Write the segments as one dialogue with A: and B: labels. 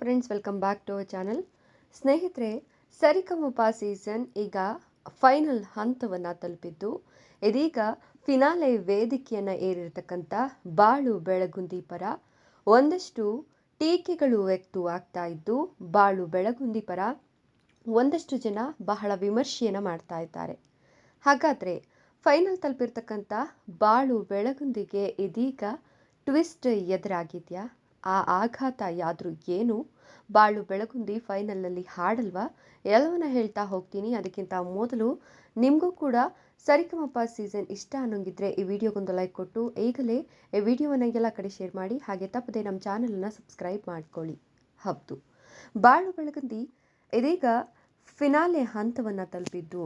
A: Friends welcome back to our channel ಸ್ನೇಹಿತರೆ, Sarigamapa season ಈಗ final ಹಂತವನ್ನು ತಲುಪಿದ್ದು, ಇದೀಗ ಫಿನಾಲೆ ವೇದಿಕೆಯನ್ನು ಏರಿರ್ತಕ್ಕಂಥ ಬಾಳು ಬೆಳಗುಂದಿ ಪರ ಒಂದಷ್ಟು ಟೀಕೆಗಳು ವ್ಯಕ್ತವಾಗ್ತಾ ಇದ್ದು, ಬಾಳು ಬೆಳಗುಂದಿ ಪರ ಒಂದಷ್ಟು ಜನ ಬಹಳ ವಿಮರ್ಶೆಯನ್ನು ಮಾಡ್ತಾ ಇದ್ದಾರೆ. ಹಾಗಾದರೆ ಫೈನಲ್ ತಲುಪಿರ್ತಕ್ಕಂಥ ಬಾಳು ಬೆಳಗುಂದಿಗೆ ಇದೀಗ ಟ್ವಿಸ್ಟ್ ಎದುರಾಗಿದೆಯಾ? ಆ ಆಘಾತ ಯಾದ್ರು ಏನು? ಬಾಳು ಬೆಳಗುಂದಿ ಫೈನಲಲ್ಲಿ ಹಾಡಲ್ವಾ? ಎಲ್ಲವನ್ನ ಹೇಳ್ತಾ ಹೋಗ್ತೀನಿ. ಅದಕ್ಕಿಂತ ಮೊದಲು ನಿಮಗೂ ಕೂಡ ಸರಿಕಮಪ್ಪ ಸೀಸನ್ ಇಷ್ಟ ಅನ್ನೋಂಗಿದ್ರೆ ಈ ವಿಡಿಯೋಗೊಂದು ಲೈಕ್ ಕೊಟ್ಟು, ಈಗಲೇ ಈ ವಿಡಿಯೋವನ್ನು ಎಲ್ಲ ಕಡೆ ಶೇರ್ ಮಾಡಿ, ಹಾಗೆ ತಪ್ಪದೆ ನಮ್ಮ ಚಾನಲನ್ನು ಸಬ್ಸ್ಕ್ರೈಬ್ ಮಾಡ್ಕೊಳ್ಳಿ. ಹೌದು. ಬಾಳು ಬೆಳಗುಂದಿ ಇದೀಗ ಫಿನಾಲೆ ಹಂತವನ್ನು ತಲುಪಿದ್ದು.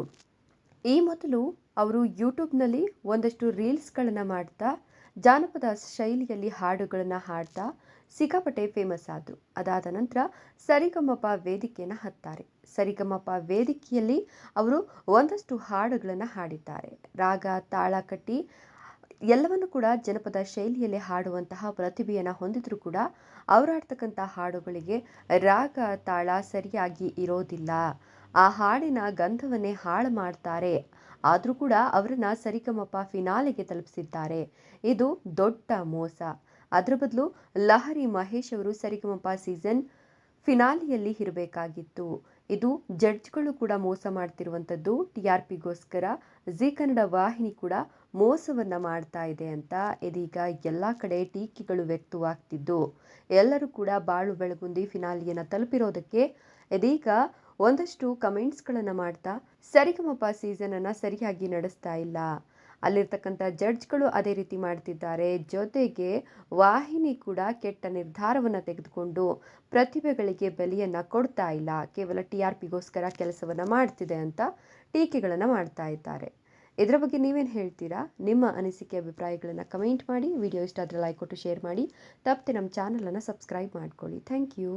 A: ಈ ಮೊದಲು ಅವರು ಯೂಟ್ಯೂಬ್ನಲ್ಲಿ ಒಂದಷ್ಟು ರೀಲ್ಸ್ಗಳನ್ನು ಮಾಡ್ತಾ ಜಾನಪದ ಶೈಲಿಯಲ್ಲಿ ಹಾಡುಗಳನ್ನು ಹಾಡ್ತಾ ಸಿಕ್ಕಾಪಟ್ಟೆ ಫೇಮಸ್ ಆದರು. ಅದಾದ ನಂತರ ಸರಿಗಮಪ ವೇದಿಕೆಯನ್ನು ಹತ್ತಾರೆ. ಸರಿಗಮಪ ವೇದಿಕೆಯಲ್ಲಿ ಅವರು ಒಂದಷ್ಟು ಹಾಡುಗಳನ್ನು ಹಾಡಿದ್ದಾರೆ. ರಾಗ, ತಾಳ ಕಟ್ಟಿ ಎಲ್ಲವನ್ನು ಕೂಡ ಜನಪದ ಶೈಲಿಯಲ್ಲಿ ಹಾಡುವಂತಹ ಪ್ರತಿಭೆಯನ್ನು ಹೊಂದಿದ್ರು ಕೂಡ ಅವರಾಡ್ತಕ್ಕಂಥ ಹಾಡುಗಳಿಗೆ ರಾಗ, ತಾಳ ಸರಿಯಾಗಿ ಇರೋದಿಲ್ಲ. ಆ ಹಾಡಿನ ಗಂಧವನ್ನೇ ಹಾಳು ಮಾಡ್ತಾರೆ. ಆದರೂ ಕೂಡ ಅವರನ್ನ ಸರಿಗಮಪ ಫಿನಾಲೆಗೆ ತಲುಪಿಸಿದ್ದಾರೆ. ಇದು ದೊಡ್ಡ ಮೋಸ. ಅದರ ಬದಲು ಲಹರಿ ಮಹೇಶ್ ಅವರು ಸರಿಗಮಪ ಸೀಸನ್ ಫಿನಾಲಿಯಲ್ಲಿ ಇರಬೇಕಾಗಿತ್ತು. ಇದು ಜಡ್ಜ್ಗಳು ಕೂಡ ಮೋಸ ಮಾಡ್ತಿರುವಂಥದ್ದು, ಟಿ ಆರ್ ಪಿಗೋಸ್ಕರ. ಜಿ ಕನ್ನಡ ವಾಹಿನಿ ಕೂಡ ಮೋಸವನ್ನು ಮಾಡ್ತಾ ಇದೆ ಅಂತ ಇದೀಗ ಎಲ್ಲ ಕಡೆ ಟೀಕೆಗಳು ವ್ಯಕ್ತವಾಗ್ತಿದ್ದು. ಎಲ್ಲರೂ ಕೂಡ ಬಾಳು ಬೆಳಗುಂದಿ ಫಿನಾಲಿಯನ್ನು ತಲುಪಿರೋದಕ್ಕೆ ಇದೀಗ ಒಂದಷ್ಟು ಕಮೆಂಟ್ಸ್ಗಳನ್ನು ಮಾಡ್ತಾ ಸರಿಗಮಪ ಸೀಸನನ್ನು ಸರಿಯಾಗಿ ನಡೆಸ್ತಾ ಇಲ್ಲ. ಅಲ್ಲಿರ್ತಕ್ಕಂಥ ಜಡ್ಜ್ಗಳು ಅದೇ ರೀತಿ ಮಾಡ್ತಿದ್ದಾರೆ. ಜೊತೆಗೆ ವಾಹಿನಿ ಕೂಡ ಕೆಟ್ಟ ನಿರ್ಧಾರವನ್ನು ತೆಗೆದುಕೊಂಡು ಪ್ರತಿಭೆಗಳಿಗೆ ಬೆಲೆಯನ್ನು ಕೊಡ್ತಾ ಇಲ್ಲ. ಕೇವಲ ಟಿ ಆರ್ ಪಿಗೋಸ್ಕರ ಕೆಲಸವನ್ನು ಮಾಡ್ತಿದೆ ಅಂತ ಟೀಕೆಗಳನ್ನು ಮಾಡ್ತಾ ಇದ್ದಾರೆ. ಇದರ ಬಗ್ಗೆ ನೀವೇನು ಹೇಳ್ತೀರಾ? ನಿಮ್ಮ ಅನಿಸಿಕೆ, ಅಭಿಪ್ರಾಯಗಳನ್ನು ಕಮೆಂಟ್ ಮಾಡಿ. ವಿಡಿಯೋ ಇಷ್ಟ ಆದರೆ ಲೈಕ್ ಕೊಟ್ಟು ಶೇರ್ ಮಾಡಿ. ತಪ್ಪದೆ ನಮ್ಮ ಚಾನಲನ್ನು ಸಬ್ಸ್ಕ್ರೈಬ್ ಮಾಡ್ಕೊಳ್ಳಿ. Thank you